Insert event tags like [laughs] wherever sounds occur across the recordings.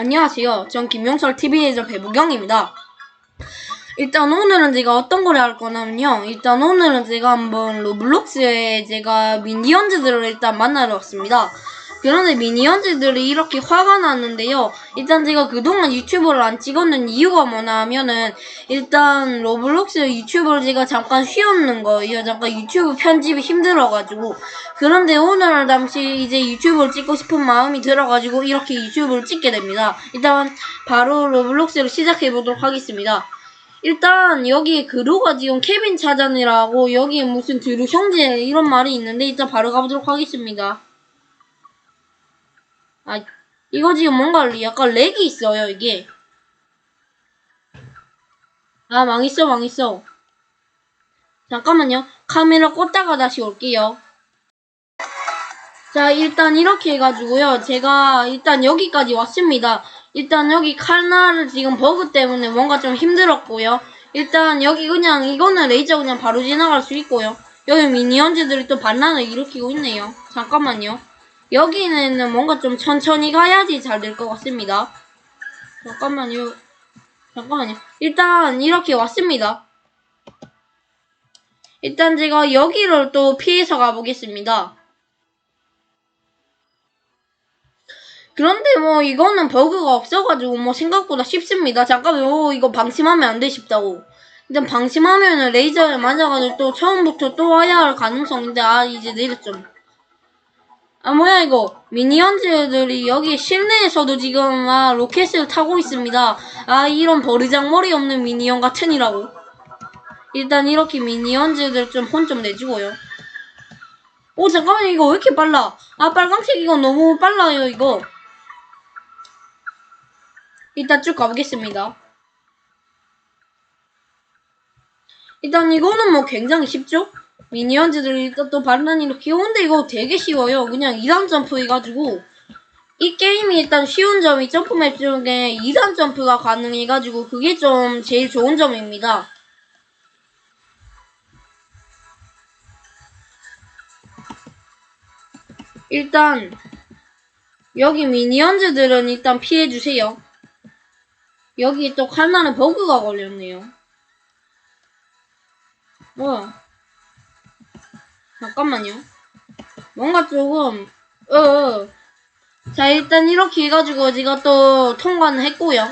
안녕하세요. 전 김용철 TV 예전 배부경입니다. 일단 오늘은 제가 어떤 걸할 거냐면요. 일단 오늘은 제가 한번 로블록스에 제가 미니언즈들을 일단 만나러 왔습니다. 그런데 미니언즈들이 이렇게 화가 났는데요. 일단 제가 그동안 유튜브를 안 찍었는 이유가 뭐냐 하면은 일단 로블록스 유튜브를 제가 잠깐 쉬었는 거예요. 잠깐 유튜브 편집이 힘들어가지고. 그런데 오늘 당시 이제 유튜브를 찍고 싶은 마음이 들어가지고 이렇게 유튜브를 찍게 됩니다. 일단 바로 로블록스를 시작해 보도록 하겠습니다. 일단 여기 그루가 지금 케빈 차장이라고 여기 무슨 드루 형제 이런 말이 있는데 일단 바로 가보도록 하겠습니다. 아 이거 지금 뭔가 약간 렉이 있어요 이게. 아 망했어 망했어. 잠깐만요. 카메라 꽂다가 다시 올게요. 자, 일단 이렇게 해가지고요. 제가 일단 여기까지 왔습니다. 일단 여기 칼날을 지금 버그 때문에 뭔가 좀 힘들었고요. 일단 여기 그냥 이거는 레이저 그냥 바로 지나갈 수 있고요. 여기 미니언즈들이 또 반란을 일으키고 있네요. 잠깐만요. 여기는 뭔가 좀 천천히 가야지 잘 될 것 같습니다. 잠깐만요. 잠깐만요. 일단 이렇게 왔습니다. 일단 제가 여기를 또 피해서 가보겠습니다. 그런데 뭐 이거는 버그가 없어가지고 뭐 생각보다 쉽습니다. 잠깐만 요 이거 방심하면 안 돼 싶다고. 일단 방심하면은 레이저에 맞아가지고 또 처음부터 또 와야 할 가능성인데 아 이제 내렸죠. 아 뭐야 이거 미니언즈들이 여기 실내에서도 지금 아 로켓을 타고 있습니다. 아 이런 버르장 머리 없는 미니언 같으니라고. 일단 이렇게 미니언즈들 좀 혼 좀 내주고요. 오 잠깐만 이거 왜 이렇게 빨라? 아 빨강색 이거 너무 빨라요 이거. 일단 쭉 가보겠습니다. 일단 이거는 뭐 굉장히 쉽죠? 미니언즈들이 일단 또 반란이 이렇게 오는데 이거 되게 쉬워요. 그냥 2단 점프 해가지고 이 게임이 일단 쉬운 점이 점프맵 중에 2단 점프가 가능해가지고 그게 좀 제일 좋은 점입니다. 일단 여기 미니언즈들은 일단 피해주세요. 여기 또 칼날에 버그가 걸렸네요. 뭐야? 잠깐만요. 뭔가 조금, 어, 어. 자, 일단 이렇게 해가지고 제가 또 통과는 했고요.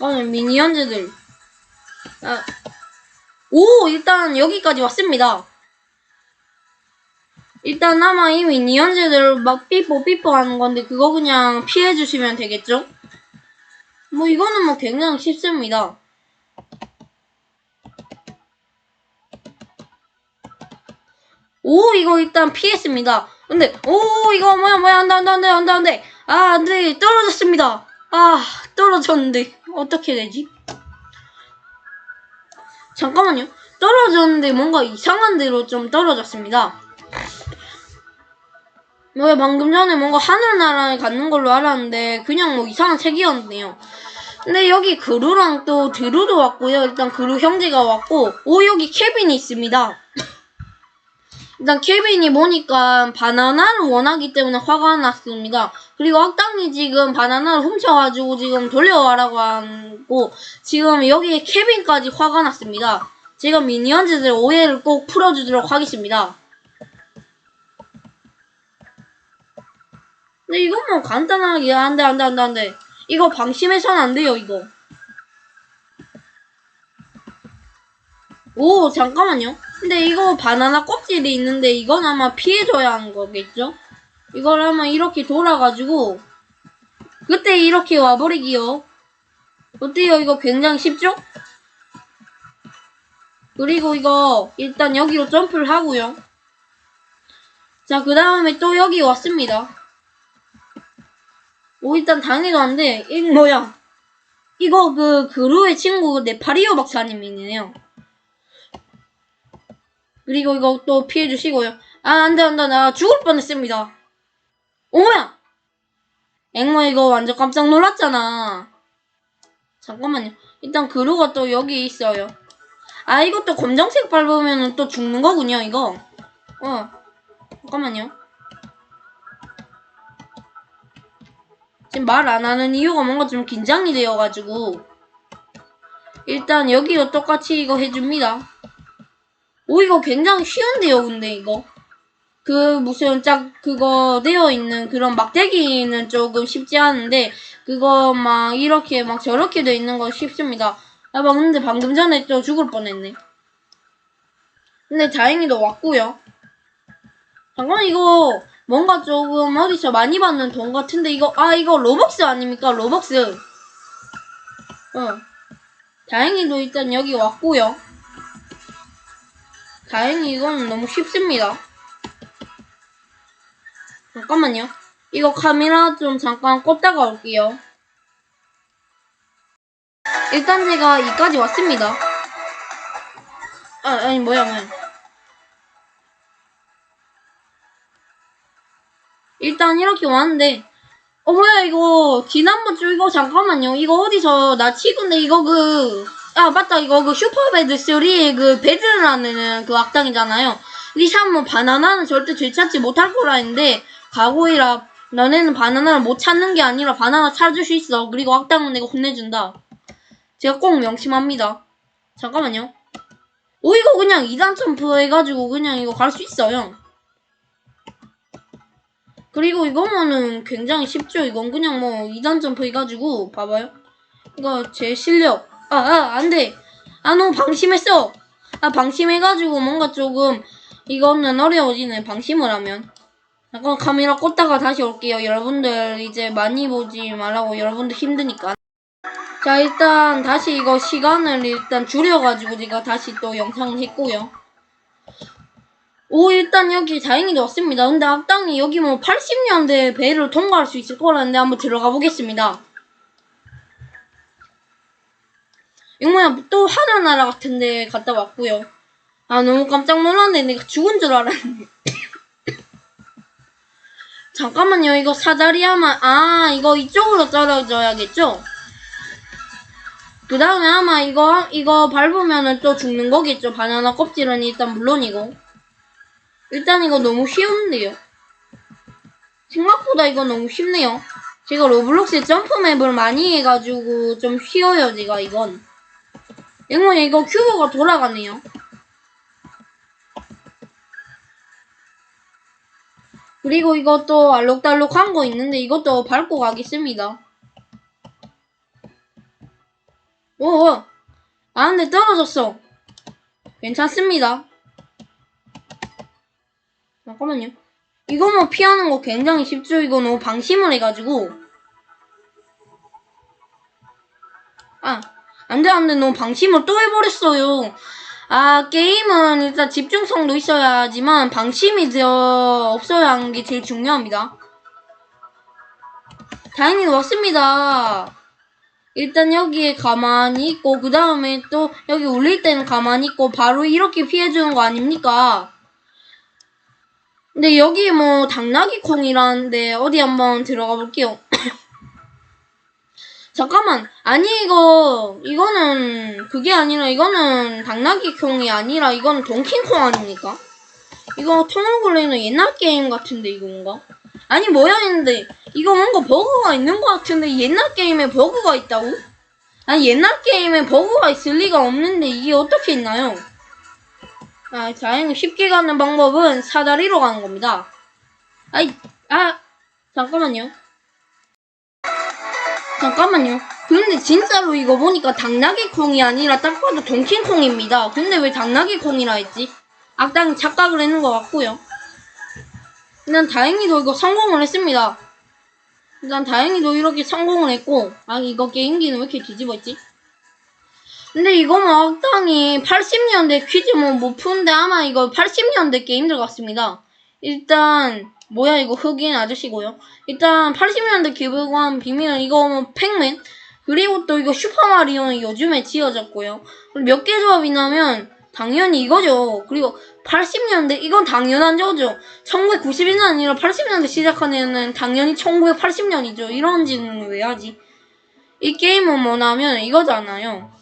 오늘 미니언즈들. 아, 오! 일단 여기까지 왔습니다. 일단 아마 이 미니언즈들 막 삐뽀 삐뽀 하는 건데 그거 그냥 피해 주시면 되겠죠? 뭐 이거는 뭐 굉장히 쉽습니다. 오 이거 일단 피했습니다. 근데 오 이거 뭐야 뭐야 안돼 안돼 안돼 안돼 안돼 아 안돼 떨어졌습니다. 아 떨어졌는데 어떻게 되지? 잠깐만요. 떨어졌는데 뭔가 이상한 데로 좀 떨어졌습니다. 왜 방금 전에 뭔가 하늘나라에 갔는 걸로 알았는데 그냥 뭐 이상한 색이었네요. 근데 여기 그루랑 또 드루도 왔고요. 일단 그루 형제가 왔고 오 여기 케빈이 있습니다. 일단 케빈이 보니까 바나나를 원하기 때문에 화가 났습니다. 그리고 악당이 지금 바나나를 훔쳐가지고 지금 돌려와라고 하고 지금 여기에 케빈까지 화가 났습니다. 제가 미니언즈들 오해를 꼭 풀어주도록 하겠습니다. 근데 이건 뭐 간단하게 안돼 안돼 안돼 안돼 이거 방심해선 안 돼요 이거 오 잠깐만요 근데 이거 바나나 껍질이 있는데 이건 아마 피해줘야 하는 거겠죠 이걸 아마 이렇게 돌아가지고 그때 이렇게 와버리기요 어때요 이거 굉장히 쉽죠 그리고 이거 일단 여기로 점프를 하고요 자 그 다음에 또 여기 왔습니다 오 일단 당해도 안 돼. 이 뭐야? 이거 그 그루의 친구 네파리오 박사님이네요. 그리고 이거 또 피해주시고요. 아, 안 돼, 안 돼. 나 죽을 뻔했습니다. 오모야! 앵무 이거 완전 깜짝 놀랐잖아. 잠깐만요. 일단 그루가 또 여기 있어요. 아, 이것도 검정색 밟으면 또 죽는 거군요, 이거. 어. 잠깐만요. 지금 말 안 하는 이유가 뭔가 좀 긴장이 되어가지고. 일단 여기도 똑같이 이거 해줍니다. 오 이거 굉장히 쉬운데요 근데 이거 그 무슨 짝 그거 되어 있는 그런 막대기는 조금 쉽지 않은데 그거 막 이렇게 막 저렇게 되어 있는 거 쉽습니다. 아막 근데 방금 전에 또 죽을 뻔했네. 근데 다행히도 왔고요. 잠깐 이거 뭔가 조금 어디서 많이 받는 돈 같은데 이거 아 이거 로벅스 아닙니까 로벅스. 어. 다행히도 일단 여기 왔고요. 다행히 이거는 너무 쉽습니다. 잠깐만요. 이거 카메라 좀 잠깐 껐다가 올게요. 일단 제가 이까지 왔습니다. 아, 아니, 뭐야, 뭐야. 일단 이렇게 왔는데, 어, 뭐야, 이거, 지난번 주 이거 잠깐만요. 이거 어디서, 나 치근데 이거 그, 아, 맞다, 이거 그 슈퍼배드 3의 그 배드라는 그 악당이잖아요. 리샤 뭐 바나나는 절대 되찾지 못할 거라 했는데, 가고이라, 너네는 바나나를 못 찾는 게 아니라 바나나 찾을 수 있어. 그리고 악당은 내가 혼내준다. 제가 꼭 명심합니다. 잠깐만요. 오, 이거 그냥 2단 점프 해가지고 그냥 이거 갈 수 있어요. 그리고 이거면은 굉장히 쉽죠. 이건 그냥 뭐 2단 점프 해가지고 봐봐요. 이거 제 실력. 아, 아, 안 돼. 아, 너무 방심했어. 아, 방심해가지고 뭔가 조금 이거는 어려워지네. 방심을 하면. 잠깐 카메라 껐다가 다시 올게요. 여러분들 이제 많이 보지 말라고 여러분들 힘드니까. 자, 일단 다시 이거 시간을 일단 줄여가지고 제가 다시 또 영상을 했고요. 오, 일단 여기 다행히도 왔습니다. 근데 악당이 여기 뭐 80년대 배를 통과할 수 있을 거라는데 한번 들어가 보겠습니다. 뭐야, 또 하늘 나라 같은데 갔다 왔고요. 아, 너무 깜짝 놀랐네. 내가 죽은 줄 알았네. [laughs] 잠깐만요, 이거 사다리야만, 아, 이거 이쪽으로 떨어져야겠죠? 그 다음에 아마 이거, 이거 밟으면은 또 죽는 거겠죠? 바나나 껍질은 일단 물론이고. 일단 이거 너무 쉬운데요. 생각보다 이거 너무 쉽네요. 제가 로블록스 점프맵을 많이 해가지고 좀 쉬워요, 제가 이건. 이거 이거 큐브가 돌아가네요. 그리고 이것도 알록달록한 거 있는데 이것도 밟고 가겠습니다. 오, 오. 아, 근데 떨어졌어. 괜찮습니다. 잠깐만요. 이거 뭐 피하는 거 굉장히 쉽죠? 이거 너무 방심을 해가지고. 아, 안 돼, 안 돼. 너무 방심을 또 해버렸어요. 아, 게임은 일단 집중성도 있어야 하지만 방심이 되어 없어야 하는 게 제일 중요합니다. 다행히 왔습니다. 일단 여기에 가만히 있고 그 다음에 또 여기 올릴 때는 가만히 있고 바로 이렇게 피해주는 거 아닙니까? 근데 여기 뭐 당나귀 콩이라는데 어디 한번 들어가 볼게요. 잠깐만 아니 이거 이거는 그게 아니라 이거는 당나귀 콩이 아니라 이거는 동킹콩 아닙니까? 이거 터널골레는 옛날 게임 같은데 이건가? 아니 뭐야 했는데 이거 뭔가 버그가 있는 것 같은데 옛날 게임에 버그가 있다고? 아니 옛날 게임에 버그가 있을 리가 없는데 이게 어떻게 있나요? 아 다행히 쉽게 가는 방법은 사다리로 가는 겁니다. 아이 아 잠깐만요. 잠깐만요. 근데 진짜로 이거 보니까 당나귀 콩이 아니라 딱 봐도 동킹콩입니다. 근데 왜 당나귀 콩이라 했지? 악당이 착각을 했는 것 같고요. 일단 다행히도 이거 성공을 했습니다. 일단 다행히도 이렇게 성공을 했고 아 이거 게임기는 왜 이렇게 뒤집어 있지? 근데 이거 뭐 악당이 80년대 퀴즈 뭐 못 푸는데 아마 이거 80년대 게임들 같습니다. 일단 뭐야 이거 흑인 아저씨고요. 일단 80년대 기부관 비밀은 이거 뭐 팩맨 그리고 또 이거 슈퍼마리오는 요즘에 지어졌고요. 몇개 조합이 나면 당연히 이거죠. 그리고 80년대 이건 당연한 거죠. 1991년 아니라 80년대 시작한 애는 당연히 1980년이죠. 이런 짓는 왜 하지? 이 게임은 뭐냐면 이거잖아요.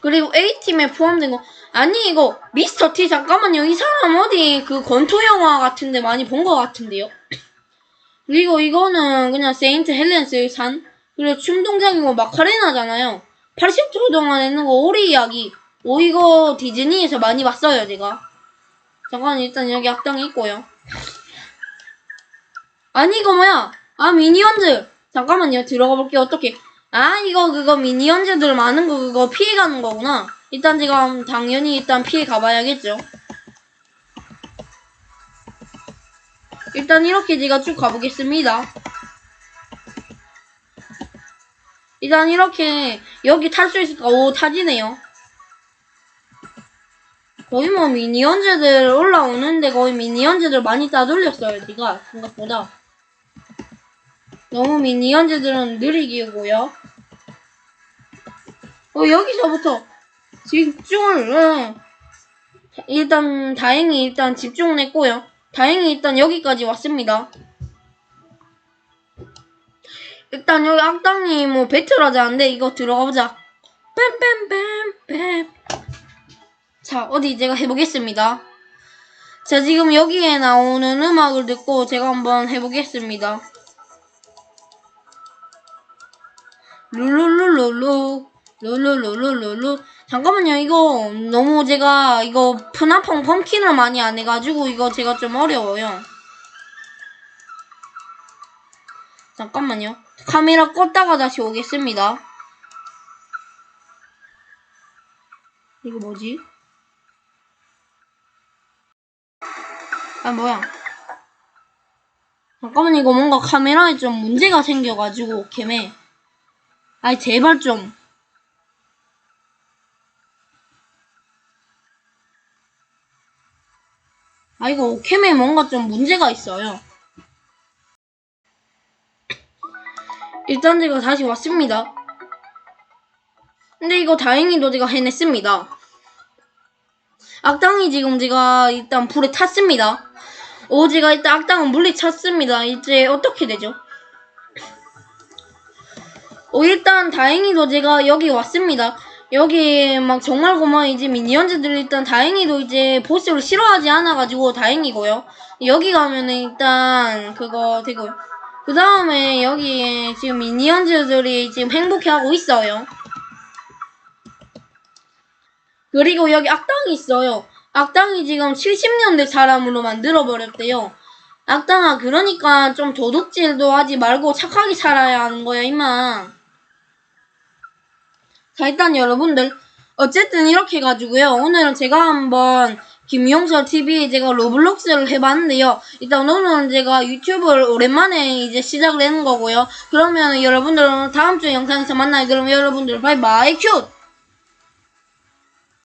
그리고 A팀에 포함된 거 아니 이거 미스터 T 잠깐만요. 이 사람 어디 그 권투 영화 같은데 많이 본 것 같은데요. [clears throat] 그리고 이거는 그냥 세인트 헬렌스의 산. 그리고 춤동작이고 마카레나잖아요. 80초 동안 했는 거 오리 이야기. 오 이거 디즈니에서 많이 봤어요 제가. 잠깐 일단 여기 악당이 있고요. 아니 이거 뭐야? 아 미니언즈. 잠깐만요 들어가 볼게요 어떻게? 아 이거 그거 미니언즈들 많은 거 그거 피해가는 거구나. 일단 제가 당연히 일단 피해 가봐야겠죠. 일단 이렇게 제가 쭉 가보겠습니다. 일단 이렇게 여기 탈 수 있을까? 오 타지네요. 거의 뭐 미니언즈들 올라오는데 거의 미니언즈들 많이 따돌렸어요 제가 생각보다. 너무 미니언즈들은 느리기고요. 어 여기서부터 집중을 응. 일단 다행히 일단 집중을 했고요. 다행히 일단 여기까지 왔습니다. 일단 여기 악당이 뭐 배틀하자는데 이거 들어가 보자. 뺨뺨뺨 뺨. 자 어디 제가 해보겠습니다. 자 지금 여기에 나오는 음악을 듣고 제가 한번 해보겠습니다. 룰루룰루루 룰루룰루룰루 잠깐만요. 이거 너무 제가 이거 푸나펑 펌킨을 많이 안 해가지고 이거 제가 좀 어려워요. 잠깐만요. 카메라 껐다가 다시 오겠습니다. 이거 뭐지? 아 뭐야? 잠깐만 이거 뭔가 카메라에 좀 문제가 생겨가지고 캠에. 아이 제발 좀 아 이거 오캠에 뭔가 좀 문제가 있어요. 일단 제가 다시 왔습니다. 근데 이거 다행히도 제가 해냈습니다. 악당이 지금 제가 일단 불에 탔습니다. 오 제가 일단 악당은 물리쳤습니다. 이제 어떻게 되죠? 오 일단 다행히도 제가 여기 왔습니다. 여기 막 정말 고마워 이제 미니언즈들 일단 다행히도 이제 보스를 싫어하지 않아가지고 다행이고요. 여기 가면은 일단 그거 되고요. 그 다음에 여기 지금 미니언즈들이 지금 행복해하고 있어요. 그리고 여기 악당이 있어요. 악당이 지금 70년대 사람으로 만들어버렸대요. 악당아 그러니까 좀 도둑질도 하지 말고 착하게 살아야 하는 거야 임마. 자, 일단 여러분들, 어쨌든 이렇게 해가지고요. 오늘은 제가 한번 김용철 TV에 제가 로블록스를 해봤는데요. 일단 오늘은 제가 유튜브를 오랜만에 이제 시작을 하는 거고요. 그러면 여러분들은 다음 주 영상에서 만나요. 그럼 여러분들 바이바이 큐!